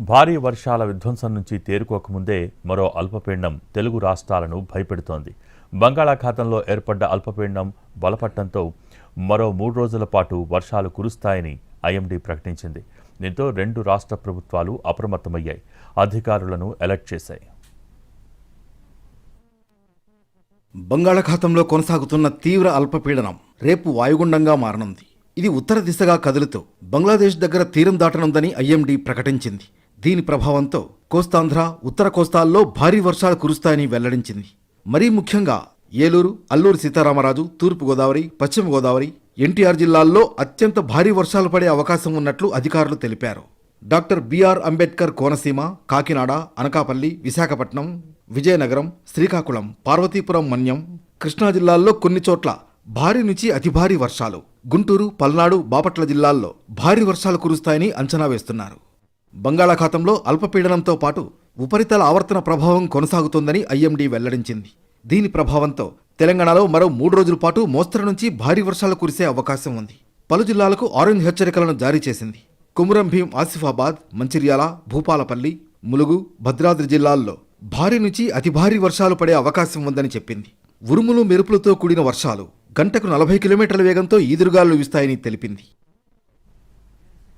భారీ వర్షాల విధ్వంసం నుంచి తేరుకోకముందే మరో అల్పపీండం తెలుగు రాష్ట్రాలను భయపెడుతోంది. బంగాళాఖాతంలో ఏర్పడ్డ అల్పపీండం బలపట్టంతో మరో మూడు రోజుల పాటు వర్షాలు కురుస్తాయని ఐఎండీ ప్రకటించింది. దీంతో రెండు రాష్ట్ర ప్రభుత్వాలు అప్రమత్తమయ్యాయి. అధికారులను అలర్ట్ చేశాయి. బంగాళాఖాతంలో కొనసాగుతున్న తీవ్ర అల్పపీడనం రేపు వాయుగుండంగా మారనుంది. ఇది ఉత్తర దిశగా కదులుతూ బంగ్లాదేశ్ దగ్గర తీరం దాటనుందని ఐఎండీ ప్రకటించింది. దీని ప్రభావంతో కోస్తాంధ్ర ఉత్తర కోస్తాల్లో భారీ వర్షాలు కురుస్తాయని వెల్లడించింది. మరీ ముఖ్యంగా ఏలూరు అల్లూరు సీతారామరాజు తూర్పు గోదావరి పశ్చిమ గోదావరి ఎన్టీఆర్ జిల్లాల్లో అత్యంత భారీ వర్షాలు పడే అవకాశం ఉన్నట్లు అధికారులు తెలిపారు. డాక్టర్ బిఆర్ అంబేద్కర్ కోనసీమ కాకినాడ అనకాపల్లి విశాఖపట్నం విజయనగరం శ్రీకాకుళం పార్వతీపురం మన్యం కృష్ణా జిల్లాల్లో కొన్ని చోట్ల భారీ నుంచి అతి భారీ వర్షాలు. గుంటూరు పల్నాడు బాపట్ల జిల్లాల్లో భారీ వర్షాలు కురుస్తాయని అంచనా వేస్తున్నారు. బంగాళాఖాతంలో అల్పపీడనంతో పాటు ఉపరితల ఆవర్తన ప్రభావం కొనసాగుతోందని ఐఎండీ వెల్లడించింది. దీని ప్రభావంతో తెలంగాణలో మరో మూడు రోజుల పాటు మోస్తరు నుంచి భారీ వర్షాలు కురిసే అవకాశం ఉంది. పలు జిల్లాలకు ఆరెంజ్ హెచ్చరికలను జారీ చేసింది. కుమురం భీం ఆసిఫాబాద్ మంచిర్యాల భూపాలపల్లి ములుగు భద్రాద్రి జిల్లాల్లో భారీ నుంచి అతి భారీ వర్షాలు పడే అవకాశం ఉందని చెప్పింది. ఉరుములు మెరుపులతో కూడిన వర్షాలు గంటకు నలభై కిలోమీటర్ల వేగంతో ఈదురుగాలు వీస్తాయని తెలిపింది.